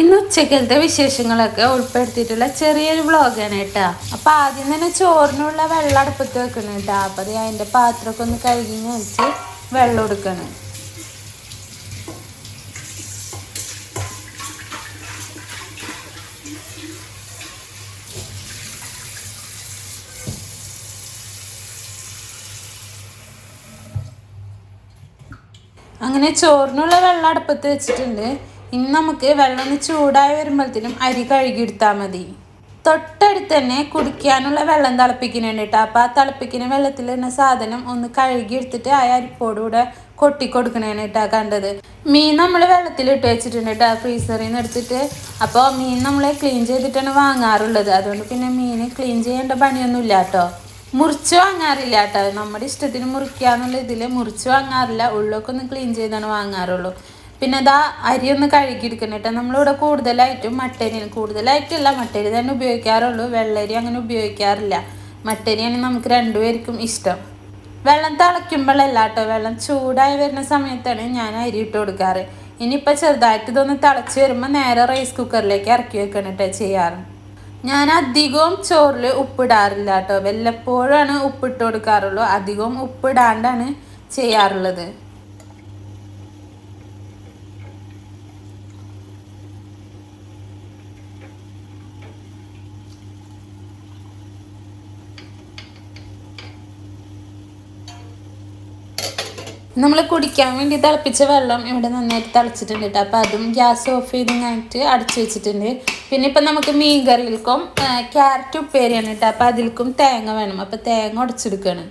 ഇന്ന് ഉച്ചക്കലത്തെ വിശേഷങ്ങളൊക്കെ ഉൾപ്പെടുത്തിയിട്ടുള്ള ചെറിയൊരു വ്ളോഗാണ് കേട്ടോ. അപ്പം ആദ്യം തന്നെ ചോറിനുള്ള വെള്ളം അടുപ്പത്ത് വെക്കണം കേട്ടോ. അപ്പം അത് അതിന്റെ പാത്രമൊക്കെ ഒന്ന് കഴുകി വെച്ച് വെള്ളം എടുക്കണം. അങ്ങനെ ചോറിനുള്ള വെള്ളം അടുപ്പത്ത് വെച്ചിട്ടുണ്ട്. ഇനി നമുക്ക് വെള്ളം ചൂടായി വരുമ്പോഴത്തേനും അരി കഴുകിയെടുത്താൽ മതി. തൊട്ടടുത്ത് തന്നെ കുടിക്കാനുള്ള വെള്ളം തിളപ്പിക്കുന്നുണ്ട് കേട്ടോ അപ്പോൾ ആ തിളപ്പിക്കുന്ന വെള്ളത്തിൽ തന്നെ സാധനം ഒന്ന് കഴുകി എടുത്തിട്ട് ആ അരിപ്പോട് കൂടെ കൊട്ടി കണ്ടത്. മീൻ നമ്മൾ വെള്ളത്തിൽ ഇട്ട് വെച്ചിട്ടുണ്ട് കേട്ടോ ഫ്രീസറിൽ നിന്ന് എടുത്തിട്ട്. അപ്പോൾ മീൻ നമ്മൾ ക്ലീൻ ചെയ്തിട്ടാണ് വാങ്ങാറുള്ളത്. അതുകൊണ്ട് പിന്നെ മീൻ ക്ലീൻ ചെയ്യേണ്ട പണിയൊന്നും ഇല്ല കേട്ടോ മുറിച്ച് വാങ്ങാറില്ല കേട്ടോ നമ്മുടെ ഇഷ്ടത്തിന് മുറിക്കുക എന്നുള്ള ഇതിൽ മുറിച്ച് വാങ്ങാറില്ല. ഉള്ളൊക്കെ ഒന്ന് ക്ലീൻ ചെയ്താണ് വാങ്ങാറുള്ളൂ. പിന്നെ അതാ അരി ഒന്ന് കഴുകിയെടുക്കണം കേട്ടോ. നമ്മളിവിടെ കൂടുതലായിട്ടും മട്ടരി കൂടുതലായിട്ടല്ല മട്ടരി തന്നെ ഉപയോഗിക്കാറുള്ളൂ. വെള്ളരി അങ്ങനെ ഉപയോഗിക്കാറില്ല. മട്ടരിയാണ് നമുക്ക് രണ്ടുപേർക്കും ഇഷ്ടം. വെള്ളം തിളയ്ക്കുമ്പോഴല്ല കേട്ടോ. വെള്ളം ചൂടായി വരുന്ന സമയത്താണ് ഞാൻ അരി ഇട്ട് കൊടുക്കാറ്. ഇനിയിപ്പോൾ ചെറുതായിട്ട് ഇതൊന്ന് തിളച്ച് വരുമ്പോൾ നേരെ റൈസ് കുക്കറിലേക്ക് ഇറക്കി വെക്കണം കേട്ടോ ചെയ്യാറ്. ഞാൻ അധികവും ചോറിൽ ഉപ്പിടാറില്ല കേട്ടോ. വല്ലപ്പോഴാണ് ഉപ്പിട്ട് കൊടുക്കാറുള്ളൂ. അധികവും ഉപ്പിടാണ്ടാണ് ചെയ്യാറുള്ളത്. നമ്മൾ കുടിക്കാൻ വേണ്ടി തിളപ്പിച്ച വെള്ളം ഇവിടെ നന്നായിട്ട് തിളച്ചിട്ടുണ്ട് കേട്ടോ. അപ്പോൾ അതും ഗ്യാസ് ഓഫ് ചെയ്ത് കഴിഞ്ഞിട്ട് അടച്ചു വെച്ചിട്ടുണ്ട്. പിന്നെ ഇപ്പം നമുക്ക് മീൻ കറികൾക്കും ക്യാരറ്റ് ഉപ്പേരിയാണ് കേട്ടോ. അപ്പോൾ അതിൽക്കും തേങ്ങ വേണം. അപ്പോൾ തേങ്ങ ഉടച്ചെടുക്കണം.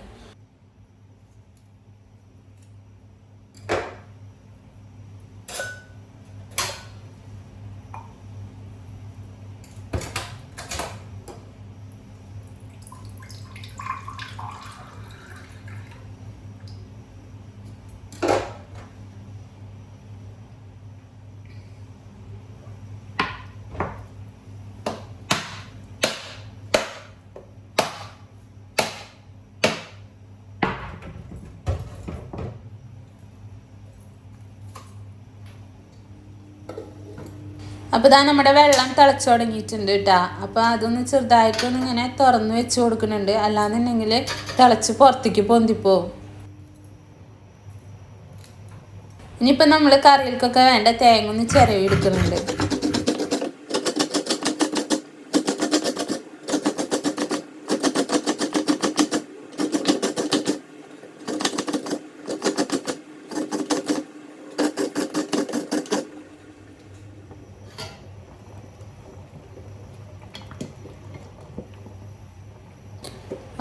അപ്പോൾ ഇതാ നമ്മുടെ വെള്ളം തിളച്ചു തുടങ്ങിയിട്ടുണ്ട് കേട്ടോ. അപ്പോൾ അതൊന്ന് ചെറുതായിട്ടൊന്ന് ഇങ്ങനെ തുറന്ന് വെച്ച് കൊടുക്കുന്നുണ്ട്. അല്ലാന്നുണ്ടെങ്കിൽ തിളച്ച് പുറത്തേക്ക് പൊന്തിപ്പോവും ഇനിയിപ്പോൾ നമ്മൾ കറികൾക്കൊക്കെ വേണ്ട തേങ്ങ ഒന്ന് ചിരവി എടുക്കുന്നുണ്ട്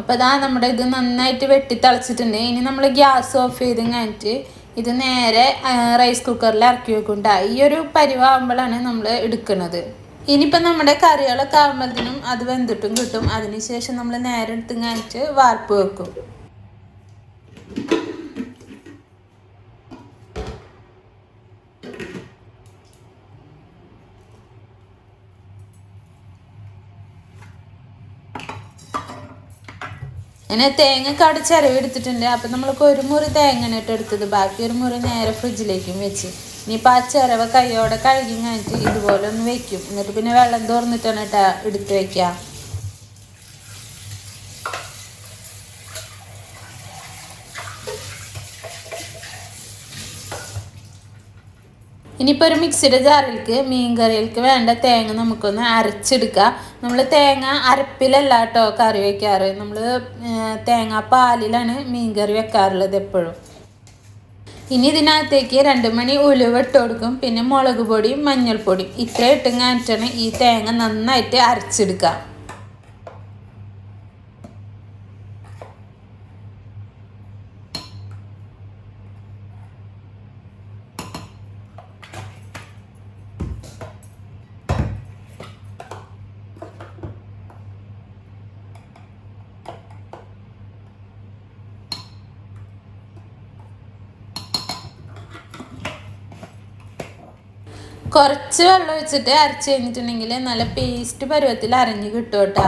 അപ്പോൾ ഇതാ നമ്മുടെ ഇത് നന്നായിട്ട് വെട്ടി തിളച്ചിട്ടുണ്ട് ഇനി നമ്മൾ ഗ്യാസ് ഓഫ് ചെയ്ത് കഴിഞ്ഞിട്ട് ഇത് നേരെ റൈസ് കുക്കറിൽ ഇറക്കി വെക്കുന്നുണ്ട്. ഈ ഒരു പരിവാകുമ്പോഴാണ് നമ്മൾ എടുക്കുന്നത്. ഇനിയിപ്പോൾ നമ്മുടെ കറികളൊക്കെ ആകുമ്പോഴത്തേനും അത് വെന്തിട്ടും കിട്ടും. അതിനുശേഷം നമ്മൾ നേരെ എടുത്ത് കഴിഞ്ഞിട്ട് വാർപ്പ് വെക്കും. അങ്ങനെ തേങ്ങ അവിടെ ചിരവെടുത്തിട്ടുണ്ട് അപ്പം നമ്മൾക്ക് ഒരു മുറി തേങ്ങ ഇട്ട് എടുത്തത്. ബാക്കി ഒരു മുറി നേരെ ഫ്രിഡ്ജിലേക്കും വെച്ച്. ഇനിയിപ്പോൾ ആ ചിരവ കൈയോടെ കഴുകി കഴിഞ്ഞിട്ട് ഇതുപോലെ ഒന്ന് വെക്കും. എന്നിട്ട് പിന്നെ വെള്ളം തോർന്നിട്ടാണ് കേട്ടോ എടുത്ത് വയ്ക്കുക ഇനിയിപ്പോൾ ഒരു മിക്സിയുടെ ജാറിലേക്ക് മീൻ വേണ്ട തേങ്ങ നമുക്കൊന്ന് അരച്ചെടുക്കാം. നമ്മൾ തേങ്ങ അരപ്പിലല്ല കേട്ടോ കറി വയ്ക്കാറ് നമ്മൾ തേങ്ങ പാലിലാണ് മീൻ കറി വെക്കാറുള്ളത് എപ്പോഴും. ഇനി ഇതിനകത്തേക്ക് രണ്ട് മണി ഉലുവ ഇട്ട് കൊടുക്കും. പിന്നെ മുളക് പൊടിയും മഞ്ഞൾപ്പൊടിയും ഇത്ര കാണിച്ചാണ് ഈ തേങ്ങ നന്നായിട്ട് അരച്ചെടുക്കുക. കുറച്ച് വെള്ളം ഒഴിച്ചിട്ട് അരച്ച് കഴിഞ്ഞിട്ടുണ്ടെങ്കിൽ നല്ല പേസ്റ്റ് പരുവത്തിൽ അരഞ്ഞ് കിട്ടും കേട്ടോ.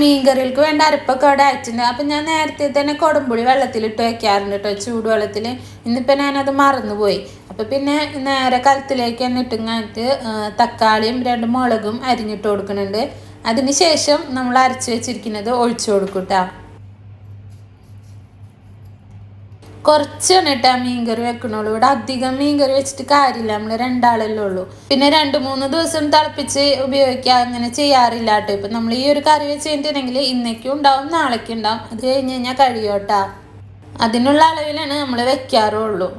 അങ്ങനെ മീൻകറികൾക്ക് വേണ്ട അരപ്പൊക്കെ അവിടെ അയച്ചിട്ടുണ്ട് അപ്പം ഞാൻ നേരത്തെ തന്നെ കൊടമ്പുളി വെള്ളത്തിലിട്ട് വയ്ക്കാറുണ്ട് കേട്ടോ ചൂടുവെള്ളത്തിൽ ഇന്നിപ്പോൾ ഞാനത് മറന്നുപോയി. അപ്പോൾ പിന്നെ നേരെ കലത്തിലേക്ക് തന്നെ ഇട്ടുങ്ങായിട്ട് തക്കാളിയും രണ്ട് മുളകും അരിഞ്ഞിട്ട് കൊടുക്കുന്നുണ്ട്. അതിന് ശേഷം നമ്മൾ അരച്ച് വെച്ചിരിക്കുന്നത് ഒഴിച്ചു കൊടുക്കും കേട്ടോ കുറച്ചാണ് കേട്ടോ മീൻകറി വെക്കണുള്ളൂ. ഇവിടെ അധികം മീൻകറി വെച്ചിട്ട് കാര്യമില്ല. നമ്മൾ രണ്ടാളല്ലേ ഉള്ളൂ. പിന്നെ രണ്ട് മൂന്ന് ദിവസം തിളപ്പിച്ച് ഉപയോഗിക്കുക അങ്ങനെ ചെയ്യാറില്ല കേട്ടോ. ഇപ്പം നമ്മൾ ഈ ഒരു കറി വെച്ച് കഴിഞ്ഞിട്ടുണ്ടെങ്കിൽ ഇന്നേക്കും ഉണ്ടാവും നാളേക്കും ഉണ്ടാവും. അത് കഴിഞ്ഞ് കഴിഞ്ഞാൽ കഴിയോട്ടാ അതിനുള്ള അളവിലാണ് നമ്മൾ വെക്കാറുള്ളൂ.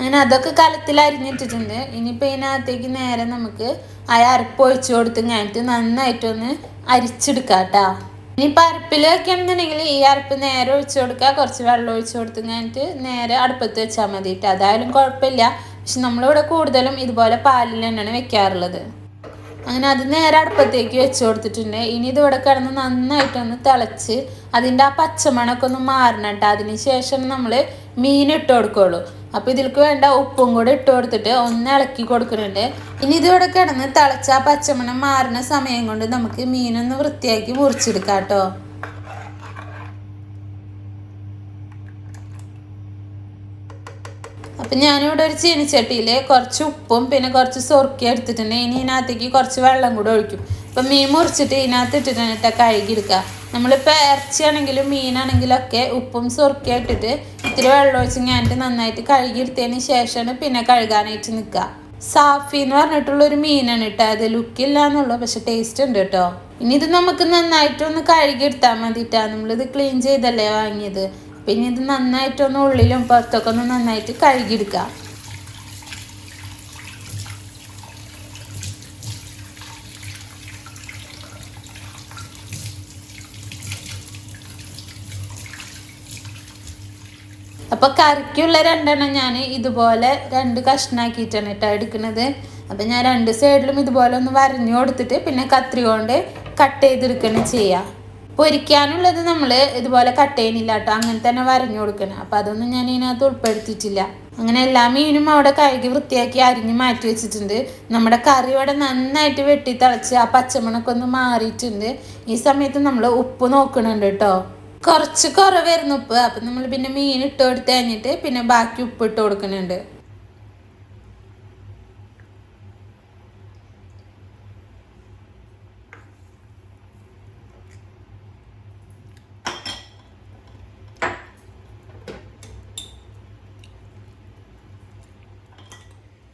അങ്ങനെ അതൊക്കെ കലത്തിൽ അരിഞ്ഞിട്ടിട്ടുണ്ട് ഇനിയിപ്പോൾ ഇതിനകത്തേക്ക് നേരെ നമുക്ക് ആ അരപ്പ് ഒഴിച്ചു കൊടുത്ത് കഴിഞ്ഞിട്ട് നന്നായിട്ടൊന്ന് അരിച്ചെടുക്കാം കേട്ടോ ഇനിയിപ്പോൾ അരപ്പിലൊക്കെ ആണെന്നുണ്ടെങ്കിൽ ഈ അരപ്പ് നേരെ ഒഴിച്ചു കൊടുക്കുക കുറച്ച് വെള്ളം ഒഴിച്ചു കൊടുത്ത് കഴിഞ്ഞിട്ട് നേരെ അടുപ്പത്ത് വെച്ചാൽ മതി കേട്ടോ അതായാലും കുഴപ്പമില്ല. പക്ഷെ നമ്മളിവിടെ കൂടുതലും ഇതുപോലെ പാലിൽ തന്നെയാണ് വെക്കാറുള്ളത്. അങ്ങനെ അത് നേരെ അടുപ്പത്തേക്ക് വെച്ച് കൊടുത്തിട്ടുണ്ട്. ഇനി ഇത് കിടന്ന് നന്നായിട്ടൊന്ന് തിളച്ച് അതിന്റെ ആ പച്ചമണൊക്കെ ഒന്ന് മാറണം കേട്ടോ. അതിന് ശേഷം നമ്മൾ മീൻ ഇട്ട് കൊടുക്കുള്ളൂ അപ്പോൾ ഇതിലേക്ക് വേണ്ട ഉപ്പും കൂടെ ഇട്ട് കൊടുത്തിട്ട് ഒന്ന് ഇളക്കി കൊടുക്കുന്നുണ്ട്. ഇനി ഇതിവിടെ കിടന്ന് തിളച്ച പച്ചമണം മാറുന്ന സമയം കൊണ്ട് നമുക്ക് മീനൊന്ന് വൃത്തിയാക്കി മുറിച്ചെടുക്കാം കേട്ടോ. അപ്പം ഞാനിവിടെ ഒരു ചീനിച്ചട്ടിയിൽ കുറച്ച് ഉപ്പും പിന്നെ കുറച്ച് സൊറുക്കി എടുത്തിട്ടുണ്ട്. ഇനി ഇതിനകത്തേക്ക് കുറച്ച് വെള്ളം കൂടെ ഒഴിക്കും. ഇപ്പം മീൻ മുറിച്ചിട്ട് ഇതിനകത്ത് ഇട്ടിട്ടാണ് ഇട്ടാൽ കഴുകിയെടുക്കുക നമ്മളിപ്പോൾ ഇറച്ചിയാണെങ്കിലും മീനാണെങ്കിലും ഒക്കെ ഉപ്പും സൊറുക്കി ഇട്ടിട്ട് ഇത്തിരി വെള്ളം ഒഴിച്ച് ഞാനിട്ട് നന്നായിട്ട് കഴുകിയെടുത്തതിന് ശേഷമാണ് പിന്നെ കഴുകാനായിട്ട് നിൽക്കുക. സാഫി എന്ന് പറഞ്ഞിട്ടുള്ളൊരു മീനാണ് കേട്ടോ. അത് ലുക്കില്ല എന്നുള്ളൂ പക്ഷെ ടേസ്റ്റ് ഉണ്ട് കേട്ടോ. ഇനി ഇത് നമുക്ക് നന്നായിട്ടൊന്ന് കഴുകിയെടുത്താൽ മതിട്ടാ നമ്മളിത് ക്ലീൻ ചെയ്തല്ലേ വാങ്ങിയത്. പിന്നെ ഇത് നന്നായിട്ടൊന്ന് ഉള്ളിലും പുറത്തൊക്കെ ഒന്ന് നന്നായിട്ട് കഴുകിയെടുക്കുക അപ്പോൾ കറിക്കുള്ള രണ്ടെണ്ണം ഞാൻ ഇതുപോലെ രണ്ട് കഷ്ണാക്കിയിട്ടാണ് കേട്ടോ എടുക്കുന്നത്. അപ്പം ഞാൻ രണ്ട് സൈഡിലും ഇതുപോലെ ഒന്ന് വരഞ്ഞു കൊടുത്തിട്ട് പിന്നെ കത്രി കൊണ്ട് കട്ട് ചെയ്തെടുക്കണം ചെയ്യുക പൊരിക്കാനുള്ളത് നമ്മൾ ഇതുപോലെ കട്ട് ചെയ്യുന്നില്ല കേട്ടോ അങ്ങനെ തന്നെ വരഞ്ഞു കൊടുക്കണം. അപ്പം അതൊന്നും ഞാൻ ഇതിനകത്ത് ഉൾപ്പെടുത്തിയിട്ടില്ല. അങ്ങനെ എല്ലാ മീനും അവിടെ കഴുകി വൃത്തിയാക്കി അരിഞ്ഞ് മാറ്റി വെച്ചിട്ടുണ്ട്. നമ്മുടെ കറി ഇവിടെ നന്നായിട്ട് വെട്ടി തിളച്ച് ആ പച്ചമണക്കൊന്ന് മാറിയിട്ടുണ്ട്. ഈ സമയത്ത് നമ്മൾ ഉപ്പ് നോക്കണുണ്ട് കേട്ടോ. കുറച്ച് കുറവായിരുന്നു ഉപ്പ്. അപ്പം നമ്മൾ പിന്നെ മീൻ ഇട്ട് കൊടുത്ത് കഴിഞ്ഞിട്ട് പിന്നെ ബാക്കി ഉപ്പ് ഇട്ട് കൊടുക്കുന്നുണ്ട്.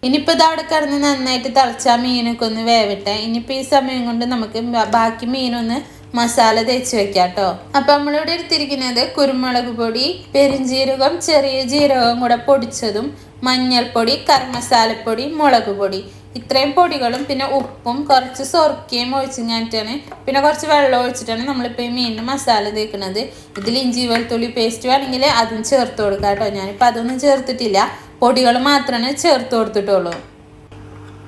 ഇനിയിപ്പോൾ ഇത് അവിടെ കിടന്ന് നന്നായിട്ട് തിളച്ച മീനൊക്കെ ഒന്ന് വേവട്ടെ. ഇനിയിപ്പോൾ ഈ സമയം കൊണ്ട് നമുക്ക് ബാക്കി മീനൊന്ന് മസാല തേച്ച് വെക്കാം കേട്ടോ അപ്പം നമ്മളിവിടെ എടുത്തിരിക്കുന്നത് കുരുമുളക് പൊടി പെരുംജീരകം ചെറിയ ജീരകം കൂടെ പൊടിച്ചതും മഞ്ഞൾപ്പൊടി കർമസാലപ്പൊടി മുളക് പൊടി. ഇത്രയും പൊടികളും പിന്നെ ഉപ്പും കുറച്ച് സൊറുക്കയും ഒഴിച്ച് കഴിഞ്ഞിട്ടാണ് പിന്നെ കുറച്ച് വെള്ളം ഒഴിച്ചിട്ടാണ് നമ്മളിപ്പോൾ ഈ മീനിന് മസാല തേക്കുന്നത് ഇതിൽ ഇഞ്ചി വെളുത്തുള്ളി പേസ്റ്റ് വേണമെങ്കിൽ അതും ചേർത്ത് കൊടുക്കാം കേട്ടോ. ഞാനിപ്പോൾ അതൊന്നും ചേർത്തിട്ടില്ല. പൊടികൾ മാത്രമേ ചേർത്ത് കൊടുത്തിട്ടുള്ളൂ.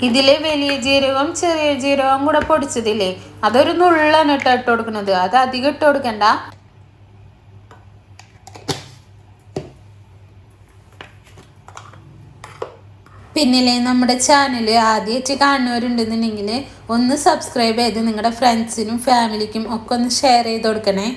ഇതിൽ വലിയ ജീരകവും ചെറിയ ജീരകവും കൂടെ പൊടിച്ചതില്ലേ? അതൊരു നുള്ളാണ് ഇട്ട് ഇട്ട് കൊടുക്കുന്നത്. അത് അധികം ഇട്ട് കൊടുക്കണ്ട. പിന്നിലെ നമ്മുടെ ചാനൽ ആദ്യമായിട്ട് കാണുന്നവരുണ്ടെന്നുണ്ടെങ്കിൽ ഒന്ന് സബ്സ്ക്രൈബ് ചെയ്ത് നിങ്ങളുടെ ഫ്രണ്ട്സിനും ഫാമിലിക്കും ഒക്കെ ഒന്ന് ഷെയർ ചെയ്ത് കൊടുക്കണേ.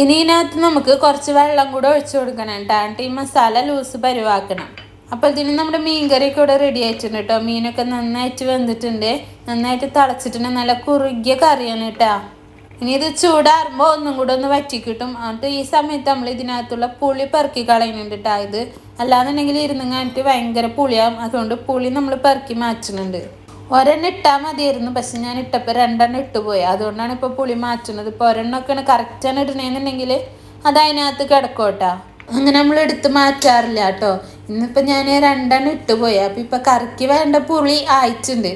ഇനി ഇതിനകത്ത് നമുക്ക് കുറച്ച് വെള്ളം കൂടെ ഒഴിച്ചു കൊടുക്കണം കേട്ടോ. ഈ മസാല ലൂസ് പരിവാക്കണം. അപ്പോൾ ഇതിന് നമ്മുടെ മീൻ കറിയൊക്കെ ഇവിടെ റെഡി ആയിട്ടുണ്ട് കേട്ടോ. മീനൊക്കെ നന്നായിട്ട് വെന്തിട്ടുണ്ട്. നന്നായിട്ട് തിളച്ചിട്ടുണ്ട്. നല്ല കുറുകിയ കറിയാണ് കേട്ടോ. ഇനി ഇത് ചൂടാറുമ്പോൾ ഒന്നും കൂടെ ഒന്ന് വറ്റി കിട്ടും. എന്നിട്ട് ഈ സമയത്ത് നമ്മൾ ഇതിനകത്തുള്ള പുളി പെറുക്കി കളയുന്നുണ്ട് കേട്ടോ ഇത്. അല്ലാന്നുണ്ടെങ്കിൽ ഇരുന്ന് കാണിട്ട് ഭയങ്കര പുളിയാകും അതുകൊണ്ട് പുളി നമ്മൾ പെറുക്കി മാറ്റുന്നുണ്ട്. ഒരെണ്ണം ഇട്ടാൽ മതിയായിരുന്നു. പക്ഷെ ഞാൻ ഇട്ടപ്പോൾ രണ്ടെണ്ണം ഇട്ടുപോയി. അതുകൊണ്ടാണ് ഇപ്പോൾ പുളി മാറ്റുന്നത്. ഇപ്പോൾ ഒരെണ്ണമൊക്കെയാണ് കറക്റ്റാണ് ഇടണേന്നുണ്ടെങ്കിൽ അത് അതിനകത്ത് കിടക്കോട്ടാ അങ്ങനെ നമ്മൾ എടുത്ത് മാറ്റാറില്ല കേട്ടോ. ഇന്നിപ്പോൾ ഞാൻ രണ്ടെണ്ണം ഇട്ടുപോയി. അപ്പോൾ ഇപ്പോൾ കറിക്ക് വേണ്ട പുളി ആയിട്ടുണ്ട്.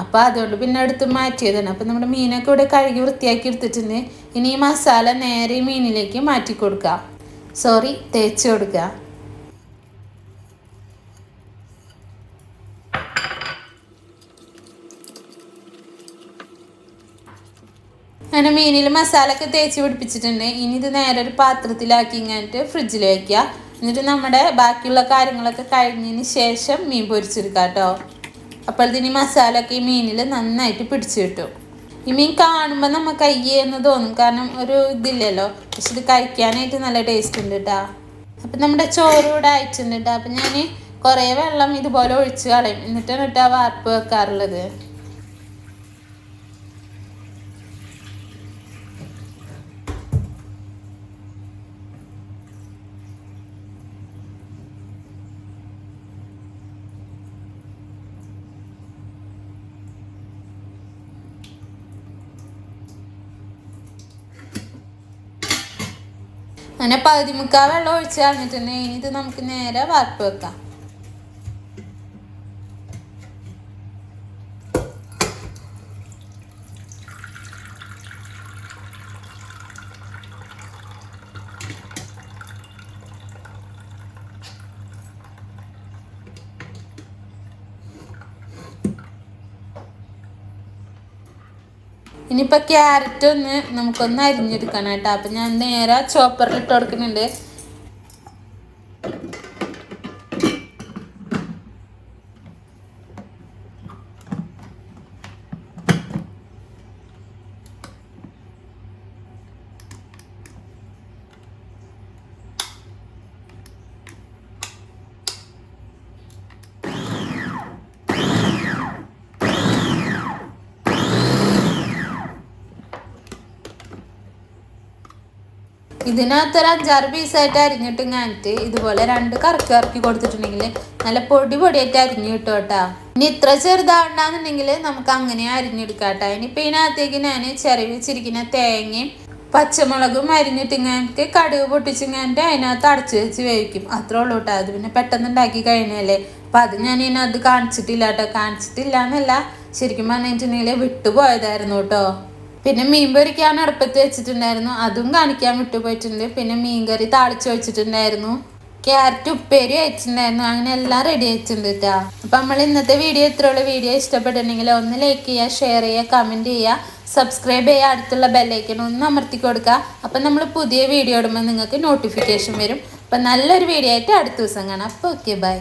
അപ്പോൾ അതുകൊണ്ട് പിന്നെ എടുത്ത് മാറ്റിയതാണ്. അപ്പോൾ നമ്മുടെ മീനൊക്കെ ഇവിടെ കഴുകി വൃത്തിയാക്കി എടുത്തിട്ടുണ്ട്. ഇനി ഈ മസാല നേരെ മീനിലേക്ക് മാറ്റി കൊടുക്കുക. സോറി തേച്ച് കൊടുക്കുക. അങ്ങനെ മീനിൽ മസാല ഒക്കെ തേച്ച് പിടിപ്പിച്ചിട്ടുണ്ട്. ഇനി ഇത് നേരെ ഒരു പാത്രത്തിലാക്കി ഇങ്ങോട്ട് ഫ്രിഡ്ജിൽ വെക്കുക എന്നിട്ട് നമ്മുടെ ബാക്കിയുള്ള കാര്യങ്ങളൊക്കെ കഴിഞ്ഞതിന് ശേഷം മീൻ പൊരിച്ചെടുക്കാം കേട്ടോ. അപ്പോൾ മസാല ഒക്കെ ഈ മീനിൽ നന്നായിട്ട് പിടിച്ചു കിട്ടും. ഈ മീൻ കാണുമ്പോൾ നമുക്ക് അയ്യേ എന്ന് തോന്നും. കാരണം ഒരു ഇതില്ലല്ലോ. പക്ഷെ ഇത് കഴിക്കാനായിട്ട് നല്ല ടേസ്റ്റ് ഉണ്ട് കേട്ടോ അപ്പം നമ്മുടെ ചോറ് ഇവിടെ അയച്ചിട്ടുണ്ട് കേട്ടോ അപ്പം ഞാൻ കുറേ വെള്ളം ഇതുപോലെ ഒഴിച്ച് കളയും. എന്നിട്ടാണ് കേട്ടോ വാർപ്പ് വെക്കാറുള്ളത്. അങ്ങനെ പകുതി മുക്കാൽ വെള്ളം ഒഴിച്ച് കളഞ്ഞിട്ടുണ്ടെങ്കിൽ ഇത് നമുക്ക് നേരെ വറുത്ത് വെക്കാം. ഇനിയിപ്പോൾ ക്യാരറ്റ് ഒന്ന് നമുക്കൊന്ന് അരിഞ്ഞെടുക്കണം കേട്ടോ. അപ്പം ഞാൻ നേരെ ചോപ്പറിൽ ഇട്ട് കൊടുക്കുന്നുണ്ട്. ഇതിനകത്ത് ഒരു അഞ്ചാറ് പീസായിട്ട് അരിഞ്ഞിട്ട് ഞാനിട്ട് ഇതുപോലെ രണ്ട് കറക്കി ഇറക്കി കൊടുത്തിട്ടുണ്ടെങ്കിൽ നല്ല പൊടി പൊടിയായിട്ട് അരിഞ്ഞു കിട്ടും കേട്ടോ. ഇനി ഇത്ര ചെറുതാവണ്ടെന്നുണ്ടെങ്കിൽ നമുക്ക് അങ്ങനെ അരിഞ്ഞെടുക്കാം കേട്ടോ. ഇനിയിപ്പോൾ ഇതിനകത്തേക്ക് ഞാൻ ചെറിയ വെച്ചിരിക്കുന്ന തേങ്ങയും പച്ചമുളകും അരിഞ്ഞിട്ട് അരിഞ്ഞിട്ടിങ്ങാനിട്ട് കടുക് പൊട്ടിച്ച് പൊട്ടിച്ചിങ്ങാനിട്ട് അതിനകത്ത് അടച്ചു വെച്ച് വേവിക്കും. അത്രേ ഉള്ളൂ കേട്ടോ. അത് പിന്നെ പെട്ടെന്ന് ഉണ്ടാക്കി കഴിഞ്ഞല്ലേ. അപ്പം അത് ഞാൻ ഇതിനകത്ത് കാണിച്ചിട്ടില്ല കേട്ടോ. കാണിച്ചിട്ടില്ല എന്നല്ല ശരിക്കും പറഞ്ഞിട്ടുണ്ടെങ്കിൽ വിട്ടുപോയതായിരുന്നു കേട്ടോ. പിന്നെ മീൻ പൊരിക്കാൻ അടുപ്പത്ത് വെച്ചിട്ടുണ്ടായിരുന്നു. അതും കാണിക്കാൻ വിട്ടുപോയിട്ടുണ്ട്. പിന്നെ മീൻ കറി താളിച്ച് വെച്ചിട്ടുണ്ടായിരുന്നു. ക്യാരറ്റ് ഉപ്പേരി വെച്ചിട്ടുണ്ടായിരുന്നു. അങ്ങനെ എല്ലാം റെഡി കേട്ടോ അപ്പം നമ്മൾ ഇന്നത്തെ വീഡിയോ ഇത്രയുള്ള വീഡിയോ ഇഷ്ടപ്പെട്ടിട്ടുണ്ടെങ്കിൽ ഒന്ന് ലൈക്ക് ചെയ്യുക ഷെയർ ചെയ്യുക കമന്റ് ചെയ്യുക സബ്സ്ക്രൈബ് ചെയ്യുക അടുത്തുള്ള ബെല്ലൈക്കൺ ഒന്ന് അമർത്തി കൊടുക്കുക. അപ്പം നമ്മൾ പുതിയ വീഡിയോ ഇടുമ്പോൾ നിങ്ങൾക്ക് നോട്ടിഫിക്കേഷൻ വരും. അപ്പം നല്ലൊരു വീഡിയോ ആയിട്ട് അടുത്ത ദിവസം കാണാം. അപ്പോൾ ഓക്കെ ബൈ